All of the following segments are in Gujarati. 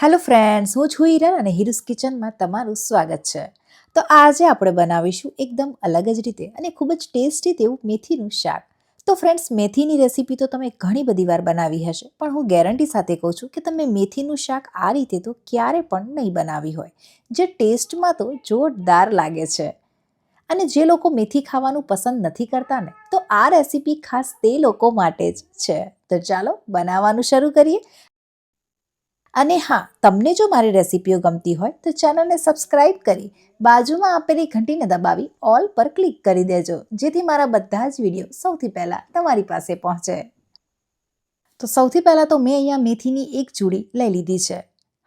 હેલો ફ્રેન્ડ્સ હું છું હિરન અને હિરુસ કિચનમાં તમારું સ્વાગત છે. તો આજે આપણે બનાવીશું એકદમ અલગ જ રીતે અને ખૂબ જ ટેસ્ટી તેવું મેથીનું શાક. તો ફ્રેન્ડ્સ મેથીની રેસીપી તો તમે ઘણી બધી વાર બનાવી હશે, પણ હું ગેરંટી સાથે કહું છું કે તમે મેથીનું શાક આ રીતે તો ક્યારે પણ નહીં બનાવી હોય. જે ટેસ્ટમાં તો જોરદાર લાગે છે. અને જે લોકો મેથી ખાવાનું પસંદ નથી કરતા ને, તો આ રેસીપી ખાસ તે લોકો માટે જ છે. તો ચાલો, બનાવવાનું શરૂ કરીએ. અને હા, તમને જો મારી રેસીપીઓ ગમતી હોય, તો ચેનલને સબસ્ક્રાઇબ કરી બાજુમાં આપેલી ઘંટીને દબાવી ઓલ પર ક્લિક કરી દેજો, જેથી મારા બધા જ વીડિયો સૌથી પહેલાં તમારી પાસે પહોંચે. તો સૌથી પહેલાં તો મેં અહીંયા મેથીની એક ચૂડી લઈ લીધી છે.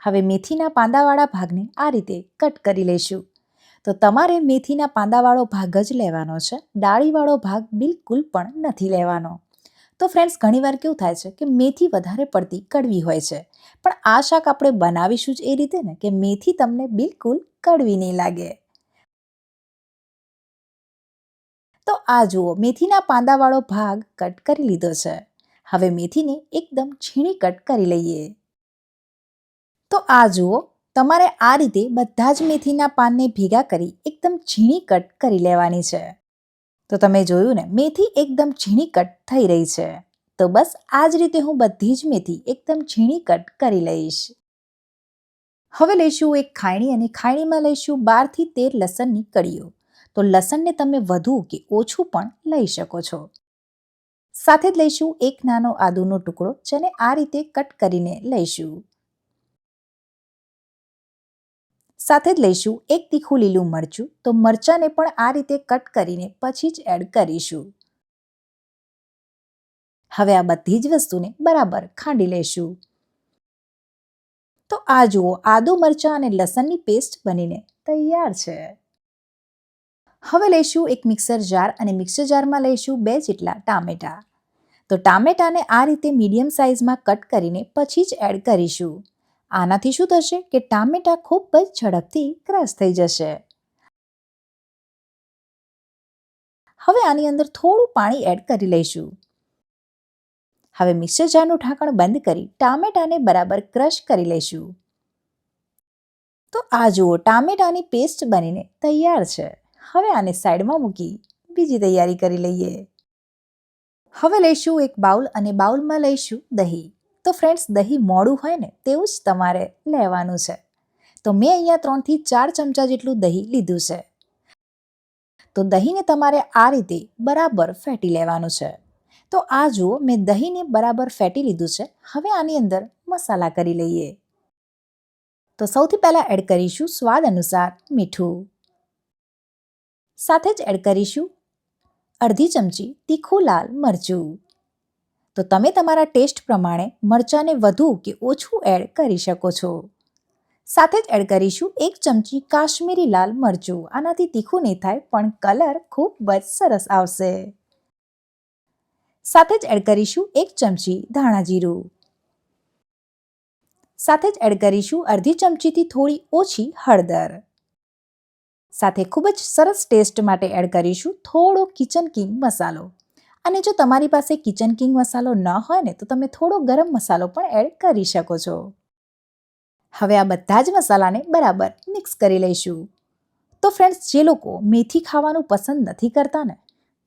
હવે મેથીના પાંદાવાળા ભાગને આ રીતે કટ કરી લઈશું. તો તમારે મેથીના પાંદાવાળો ભાગ જ લેવાનો છે, ડાળીવાળો ભાગ બિલકુલ પણ નથી લેવાનો. તો ફ્રેન્ડ્સ ઘણીવાર કેવું થાય છે કે મેથી વધારે પડતી કડવી હોય છે. પણ આ શાક આપણે બનાવીશું જ એ રીતે ને કે મેથી તમને બિલકુલ કડવી નહીં લાગે. તો આ જુઓ, મેથીના પાંદાવાળો ભાગ કટ કરી લીધો છે. હવે મેથીને એકદમ ઝીણી કટ કરી લઈએ. તો આ જુઓ, તમારે આ રીતે બધા જ મેથીના પાનને ભેગા કરી એકદમ ઝીણી કટ કરી લેવાની છે. તો તમે જોયું ને, મેથી એકદમ ઝીણી કટ થઈ રહી છે. તો બસ આ જ રીતે હું બધી જ મેથી એકદમ ઝીણી કટ કરી લઈશ. હવે લઈશું એક ખાયણી અને ખાયણીમાં લઈશું બારથી તેર લસણની કળીઓ. તો લસણને તમે વધુ કે ઓછું પણ લઈ શકો છો. સાથે જ લઈશું એક નાનો આદુનો ટુકડો, જેને આ રીતે કટ કરીને લઈશું. સાથે જ લઈશું એક તીખું લીલું મરચું. તો મરચાંને પણ આ રીતે કટ કરીને પછી જ એડ કરીશું. હવે આ બધી જ વસ્તુને બરાબર ખાંડી લઈશું. તો આ જુઓ, આદુ મરચાં અને લસણની પેસ્ટ બનીને તૈયાર છે. હવે લઈશું એક મિક્સર જાર અને મિક્સર જારમાં લઈશું બે જેટલા ટામેટા. તો ટામેટાને આ રીતે મીડિયમ સાઇઝમાં કટ કરીને પછી જ એડ કરીશું. આનાથી શું થશે કે ટામેટા ખૂબ જ ઝડપથી ક્રશ થઈ જશે. હવે આની અંદર થોડું પાણી એડ કરી લઈશું. હવે મિક્સર જારનું ઢાંકણ બંધ કરી ટામેટાને બરાબર ક્રશ કરી લઈશું. તો આ જુઓ, ટામેટાની પેસ્ટ બનીને તૈયાર છે. હવે આને સાઈડમાં મૂકી બીજી તૈયારી કરી લઈએ. હવે લઈશું એક બાઉલ અને બાઉલમાં લઈશું દહીં. તો ફ્રેન્ડ્સ દહીં મોડું હોય ને, તેવું જ તમારે લેવાનું છે. તો મેં અહીંયા ત્રણથી ચાર ચમચા જેટલું દહીં લીધું છે. તો દહીંને તમારે આ રીતે બરાબર ફેટી લેવાનું છે. તો આ જુઓ, મેં દહીંને બરાબર ફેટી લીધું છે. હવે આની અંદર મસાલા કરી લઈએ. તો સૌથી પહેલાં એડ કરીશું સ્વાદ અનુસાર મીઠું. સાથે જ એડ કરીશું અડધી ચમચી તીખું લાલ મરચું. તો તમે તમારા ટેસ્ટ પ્રમાણે મરચાંને વધુ કે ઓછું એડ કરી શકો છો. સાથે જ એડ કરીશું એક ચમચી કાશ્મીરી લાલ મરચું. આનાથી તીખું નહીં થાય, પણ કલર ખૂબ જ સરસ આવશે. સાથે જ એડ કરીશું એક ચમચી ધાણા જીરું. સાથે જ એડ કરીશું અડધી ચમચીથી થોડી ઓછી હળદર. સાથે ખૂબ જ સરસ ટેસ્ટ માટે એડ કરીશું થોડો કિચન કિંગ મસાલો. અને જો તમારી પાસે કિચન કિંગ મસાલો ન હોય ને, તો તમે થોડો ગરમ મસાલો પણ એડ કરી શકો છો. હવે આ બધા જ મસાલાને બરાબર મિક્સ કરી લઈશું. તો ફ્રેન્ડ્સ જે લોકો મેથી ખાવાનું પસંદ નથી કરતા ને,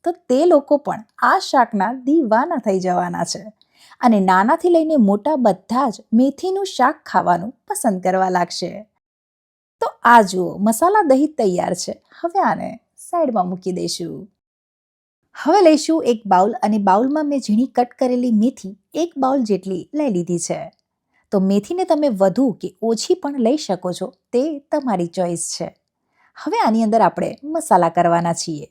તો તે લોકો પણ આ શાકના દીવાના થઈ જવાના છે. અને નાનાથી લઈને મોટા બધા જ મેથીનું શાક ખાવાનું પસંદ કરવા લાગશે. તો આ જુઓ, મસાલા દહીં તૈયાર છે. હવે આને સાઈડમાં મૂકી દઈશું. હવે લઈશું એક બાઉલ અને બાઉલમાં મેં ઝીણી કટ કરેલી મેથી એક બાઉલ જેટલી લઈ લીધી છે. તો મેથીને તમે વધુ કે ઓછી પણ લઈ શકો છો, તે તમારી ચોઈસ છે. હવે આની અંદર આપણે મસાલા કરવાના છીએ.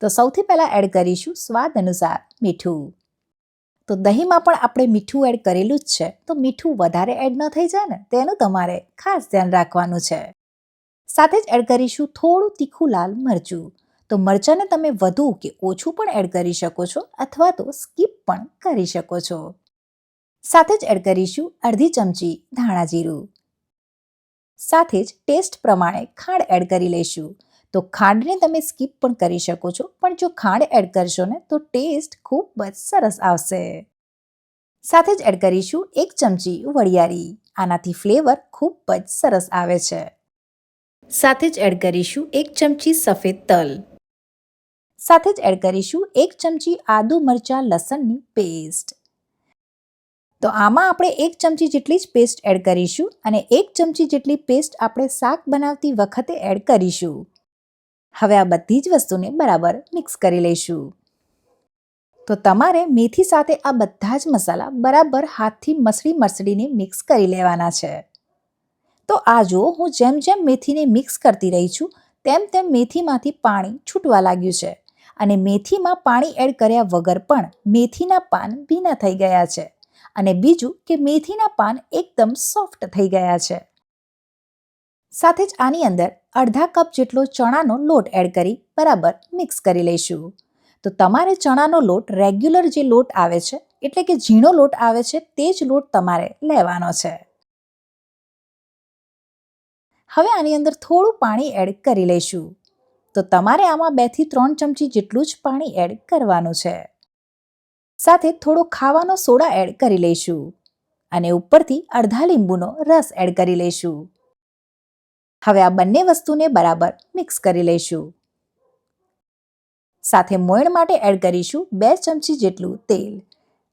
તો સૌથી પહેલાં એડ કરીશું સ્વાદ અનુસાર મીઠું. તો દહીંમાં પણ આપણે મીઠું એડ કરેલું જ છે, તો મીઠું વધારે એડ ન થઈ જાય ને, તેનું તમારે ખાસ ધ્યાન રાખવાનું છે. સાથે જ એડ કરીશું થોડું તીખું લાલ મરચું. તો મરચાંને તમે વધુ કે ઓછું પણ એડ કરી શકો છો અથવા તો સ્કીપ પણ કરી શકો છો. સાથે જ એડ કરીશું અડધી ચમચી ધાણા જીરું. સાથે જ ટેસ્ટ પ્રમાણે ખાંડ એડ કરી લઈશું. તો ખાંડને તમે સ્કીપ પણ કરી શકો છો, પણ જો ખાંડ એડ કરશો ને તો ટેસ્ટ ખૂબ જ સરસ આવશે. સાથે જ એડ કરીશું એક ચમચી વરિયાળી આનાથી ફ્લેવર ખૂબ જ સરસ આવે છે. સાથે જ એડ કરીશું એક ચમચી સફેદ તલ. સાથે જ એડ કરીશું એક ચમચી આદુ મરચાં લસણની પેસ્ટ તો આમાં આપણે એક ચમચી જેટલી જ પેસ્ટ એડ કરીશું અને એક ચમચી જેટલી પેસ્ટ આપણે શાક બનાવતી વખતે એડ કરીશું. હવે આ બધી જ વસ્તુને બરાબર મિક્સ કરી લઈશું. તો તમારે મેથી સાથે આ બધા જ મસાલા બરાબર હાથથી મસળી મસળીને મિક્સ કરી લેવાના છે. તો આ જુઓ, હું જેમ જેમ મેથીને મિક્સ કરતી રહી છું, તેમ તેમ મેથીમાંથી પાણી છૂટવા લાગ્યું છે. અને મેથીમાં પાણી એડ કર્યા વગર પણ મેથીના પાન ભીના થઈ ગયા છે. અને બીજું કે મેથીના પાન એકદમ સોફ્ટ થઈ ગયા છે. સાથે જ આની અંદર અડધા કપ જેટલો ચણાનો લોટ એડ કરી બરાબર મિક્સ કરી લઈશું. તો તમારે ચણાનો લોટ રેગ્યુલર જે લોટ આવે છે, એટલે કે ઝીણો લોટ આવે છે, તે જ લોટ તમારે લેવાનો છે. હવે આની અંદર થોડું પાણી એડ કરી લઈશું. તો તમારે આમાં બેથી ત્રણ ચમચી જેટલું જ પાણી એડ કરવાનું છે. સાથે થોડો ખાવાનો સોડા એડ કરી લઈશું અને ઉપરથી અડધા લીંબુનો રસ એડ કરી લઈશું. હવે આ બંને વસ્તુને બરાબર મિક્સ કરી લઈશું. સાથે મોયણ માટે એડ કરીશું બે ચમચી જેટલું તેલ.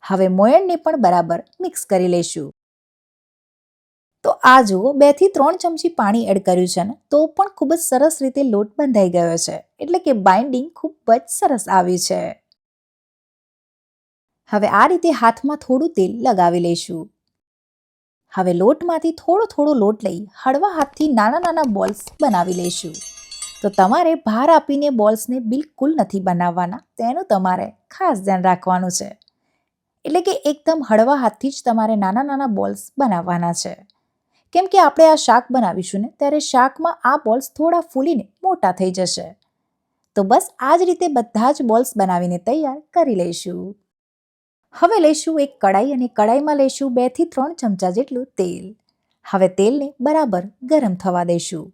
હવે મોયણને પણ બરાબર મિક્સ કરી લઈશું. તો આ જુઓ, બેથી ત્રણ ચમચી પાણી એડ કર્યું છે ને તો પણ ખૂબ જ સરસ રીતે લોટ બંધાઈ ગયો છે. એટલે કે બાઇન્ડિંગ ખૂબ જ સરસ આવી છે. હવે આ રીતે હાથમાં થોડું તેલ લગાવી લઈશું. હવે લોટમાંથી થોડો થોડો લોટ લઈ હળવા હાથથી નાના નાના બોલ્સ બનાવી લઈશું. તો તમારે ભાર આપીને બોલ્સને બિલકુલ નથી બનાવવાના, તેનું તમારે ખાસ ધ્યાન રાખવાનું છે. એટલે કે એકદમ હળવા હાથથી જ તમારે નાના નાના બોલ્સ બનાવવાના છે. કેમ કે આપણે આ શાક બનાવીશું ને, ત્યારે શાકમાં આ બોલ્સ થોડા ફૂલીને મોટા થઈ જશે. તો બસ આ જ રીતે બધા જ બોલ્સ બનાવીને તૈયાર કરી લઈશું. હવે લઈશું એક કડાઈ અને કડાઈમાં લઈશું બેથી ત્રણ ચમચા જેટલું તેલ. હવે તેલને બરાબર ગરમ થવા દઈશું.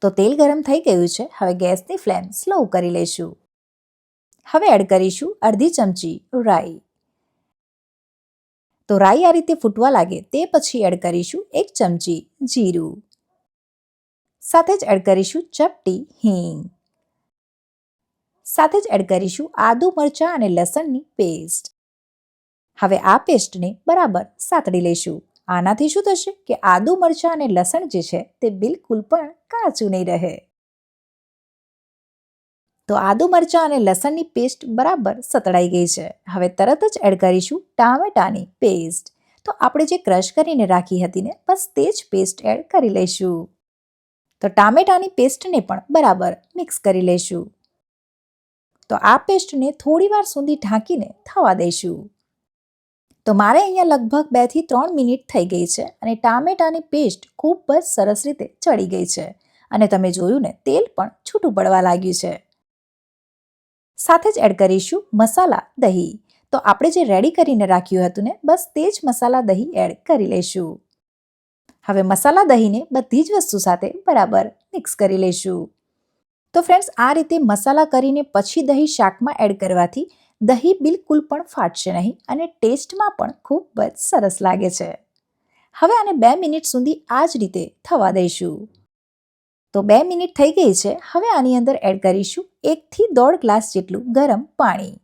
તો તેલ ગરમ થઈ ગયું છે, હવે ગેસની ફ્લેમ સ્લો કરી લઈશું. હવે એડ કરીશું અડધી ચમચી રાઈ. તો રાઈ આ રીતે ફૂટવા લાગે તે પછી એડ કરીશું એક ચમચી જીરું. સાથે જ એડ કરીશું ચપટી હિંગ. સાથે જ એડ કરીશું આદુ મરચાં અને લસણની પેસ્ટ. હવે આ પેસ્ટને બરાબર સાતડી લઈશું. આનાથી શું થશે કે આદુ મરચાં અને લસણ જે છે તે બિલકુલ પણ કાચું નહીં રહે. તો આદુ મરચાં અને લસણની પેસ્ટ બરાબર સતળાઈ ગઈ છે. હવે તરત જ એડ કરીશું ટામેટાની પેસ્ટ તો આપણે જે ક્રશ કરીને રાખી હતી ને, બસ તે જ પેસ્ટ એડ કરી લઈશું. તો ટામેટાની પેસ્ટને પણ બરાબર મિક્સ કરી લઈશું. તો આ પેસ્ટને થોડી વાર સુધી ઢાંકીને થવા દઈશું. તો મારે અહીંયા લગભગ બેથી ત્રણ મિનિટ થઈ ગઈ છે અને ટામેટાની પેસ્ટ ખૂબ જ સરસ રીતે ચડી ગઈ છે. અને તમે જોયું ને, તેલ પણ છૂટું પડવા લાગ્યું છે. સાથે જ એડ કરીશું મસાલા દહીં. તો આપણે જે રેડી કરીને રાખ્યું હતું ને, બસ તે જ મસાલા દહીં એડ કરી લઈશું. હવે મસાલા દહીંને બધી જ વસ્તુ સાથે બરાબર મિક્સ કરી લઈશું. તો ફ્રેન્ડ્સ આ રીતે મસાલા કરીને પછી દહીં શાકમાં એડ કરવાથી દહીં બિલકુલ પણ ફાટશે નહીં અને ટેસ્ટમાં પણ ખૂબ જ સરસ લાગે છે. હવે આને બે મિનિટ સુધી આ જ રીતે થવા દઈશું. તો બે મિનિટ થઈ ગઈ છે. હવે આની અંદર એડ કરીશું એકથી દોઢ ગ્લાસ જેટલું ગરમ પાણી.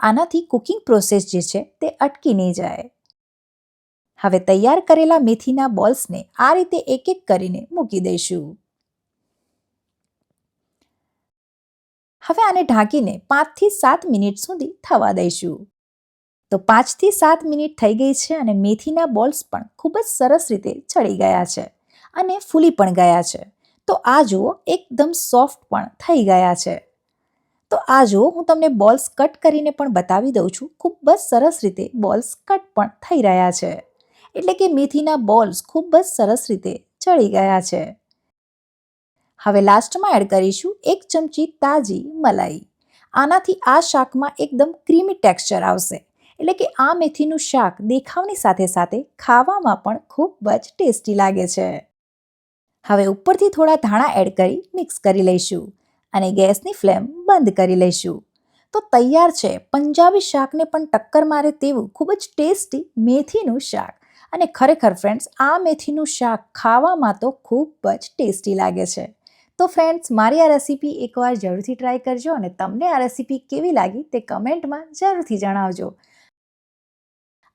આનાથી કુકિંગ પ્રોસેસ જે છે તે અટકી નહીં જાય. હવે તૈયાર કરેલા મેથીના બોલ્સને આ રીતે એક એક કરીને મૂકી દઈશું. હવે આને ઢાંકીને પાંચથી સાત મિનિટ સુધી થવા દઈશું. તો પાંચથી સાત મિનિટ થઈ ગઈ છે અને મેથીના બોલ્સ પણ ખૂબ જ સરસ રીતે ચડી ગયા છે અને ફૂલી પણ ગયા છે. તો આ જુઓ, એકદમ સોફ્ટ પણ થઈ ગયા છે. તો આ જુઓ, હું તમને બોલ્સ કટ કરીને પણ બતાવી દઉં છું. ખૂબ જ સરસ રીતે બોલ્સ કટ પણ થઈ રહ્યા છે. એટલે કે મેથીના બોલ્સ ખૂબ જ સરસ રીતે ચડી ગયા છે. હવે લાસ્ટમાં એડ કરીશું એક ચમચી તાજી મલાઈ. આનાથી આ શાકમાં એકદમ ક્રીમી ટેક્સચર આવશે. એટલે કે આ મેથીનું શાક દેખાવની સાથે સાથે ખાવામાં પણ ખૂબ જ ટેસ્ટી લાગે છે. હવે ઉપરથી થોડા ધાણા એડ કરી મિક્સ કરી લઈશું અને ગેસની ફ્લેમ બંધ કરી લઈશું. તો તૈયાર છે. પંજાબી શાકને પણ ટક્કર મારે તેવું ખૂબ જ ટેસ્ટી મેથીનું શાક. અને ખરેખર ફ્રેન્ડ્સ આ મેથીનું શાક ખાવામાં તો ખૂબ જ ટેસ્ટી લાગે છે. તો ફ્રેન્ડ્સ મારી આ રેસીપી એકવાર જરૂરથી ટ્રાય કરજો અને તમને આ રેસીપી કેવી લાગી તે કમેન્ટમાં જરૂરથી જણાવજો.